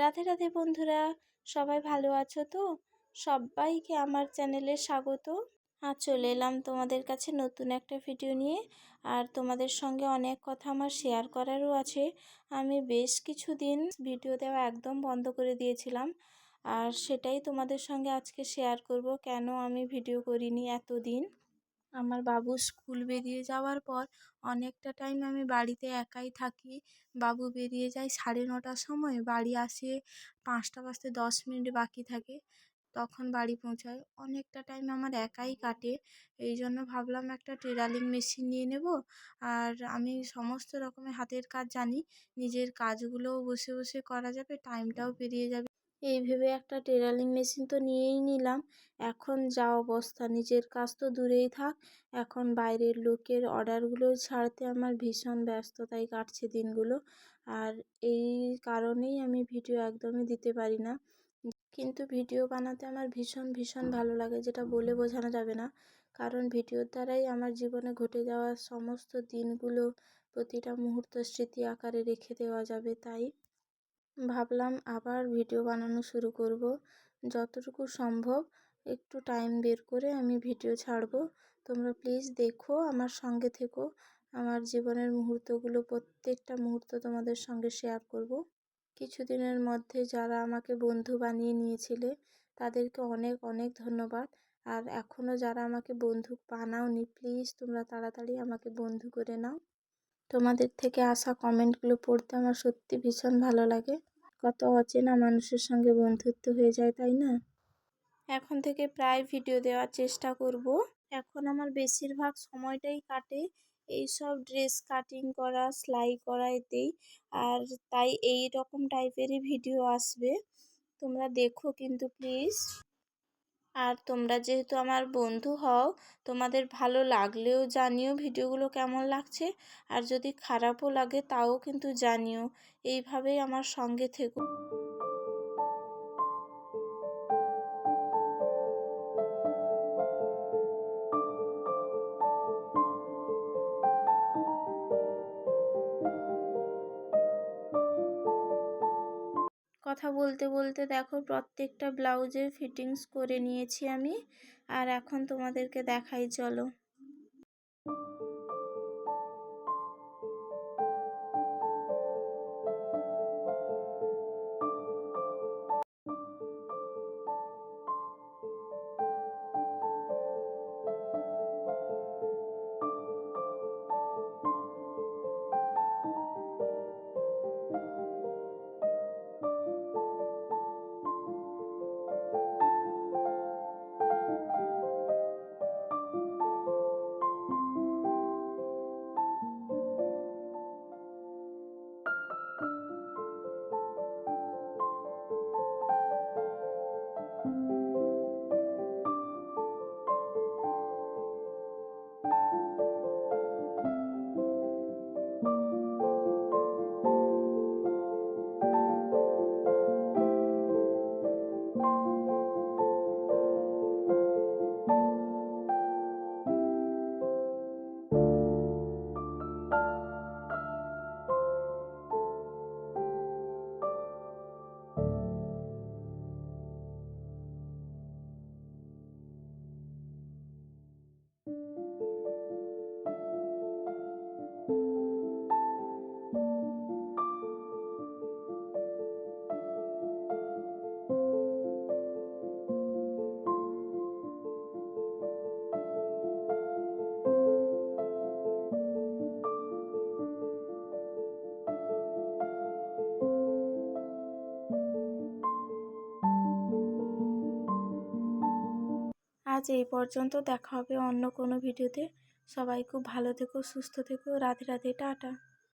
রাধে রাধে বন্ধুরা, সবাই ভালো আছো তো? সবাইকে আমার চ্যানেলে স্বাগত। আর চলে এলাম তোমাদের কাছে নতুন একটা ভিডিও নিয়ে, আর তোমাদের সঙ্গে অনেক কথা আমার শেয়ার করারও আছে। আমি বেশ কিছু দিন ভিডিও দেওয়া একদম বন্ধ করে দিয়েছিলাম, আর সেটাই তোমাদের সঙ্গে আজকে শেয়ার করব। কেন আমি ভিডিও করিনি এতদিন? আমার বাবু স্কুল বেরিয়ে যাওয়ার পর অনেকটা টাইম আমি বাড়িতে একাই থাকি। বাবু বেরিয়ে যায় সাড়ে নটার সময়, বাড়ি আসে পাঁচটা বাজতে দশ মিনিট বাকি থাকে, তখন বাড়ি পৌঁছায়। অনেকটা টাইম আমার একাই কাটে, এই জন্য ভাবলাম একটা টেলারিং মেশিন নিয়ে নেব। আর আমি সমস্ত রকমের হাতের কাজ জানি, নিজের কাজগুলোও বসে বসে করা যাবে টাইমটাও পেরিয়ে যাবে। এই ভেবে একটা টেলারিং মেশিন তো নিয়েই নিলাম। এখন যা অবস্থা, নিজের কাজ তো দূরেই থাক। এখন বাইরের লোকের অর্ডারগুলো ছাড়তে আমার ভীষণ ব্যস্ততায় কাটছে দিনগুলো। আর এই কারণেই আমি ভিডিও একদমই দিতে পারি না। কিন্তু ভিডিও বানাতে আমার ভীষণ ভীষণ ভালো লাগে, যেটা বলে বোঝানো যাবে না। কারণ ভিডিওর দ্বারাই আমার জীবনে ঘটে যাওয়া সমস্ত দিনগুলো প্রতিটা মুহূর্ত স্মৃতি আকারে রেখে দেওয়া যাবে, তাই ভাবলাম আবার ভিডিও বানানো শুরু করব। যতটুকু সম্ভব একটু টাইম বের করে আমি ভিডিও ছাড়ব। তোমরা প্লিজ দেখো, আমার সঙ্গে থেকো। আমার জীবনের মুহূর্তগুলো, প্রত্যেকটা মুহূর্ত তোমাদের সঙ্গে শেয়ার করব। কিছুদিনের মধ্যে যারা আমাকে বন্ধু বানিয়ে নিয়েছিলে, তাদেরকে অনেক অনেক ধন্যবাদ। আর এখনও যারা আমাকে বন্ধু বানাওনি প্লিজ তোমরা তাড়াতাড়ি আমাকে বন্ধু করে নাও। তোমাদের থেকে আসা কমেন্টগুলো পড়তে আমার সত্যি ভীষণ ভালো লাগে। কত অচেনা মানুষের সঙ্গে বন্ধুত্ব হয়ে যায়, তাই না? এখন থেকে প্রায় ভিডিও দেওয়ার চেষ্টা করব। এখন আমার বেশিরভাগ সময়টাই কাটে এইসব ড্রেস কাটিং করা, সেলাই করা এতেই। আর তাই এই রকম টাইপেরই ভিডিও আসবে। তোমরা দেখো কিন্তু প্লিজ আর তোমরা যেহেতু আমার বন্ধু হও, তোমাদের ভালো লাগলেও জানিও ভিডিওগুলো কেমন লাগছে। আর যদি খারাপও লাগে তাও কিন্তু জানিও। এইভাবেই আমার সঙ্গে থেকো। কথা বলতে বলতে দেখো প্রত্যেকটা ব্লাউজের ফিটিংস করে নিয়েছি আমি। আর এখন তোমাদেরকে দেখাই, চলো। আজ এই পর্যন্ত দেখা হবে অন্য কোনো ভিডিওতে। সবাই খুব ভালো থেকো, সুস্থ থেকো। রাধে রাধে, টাটা।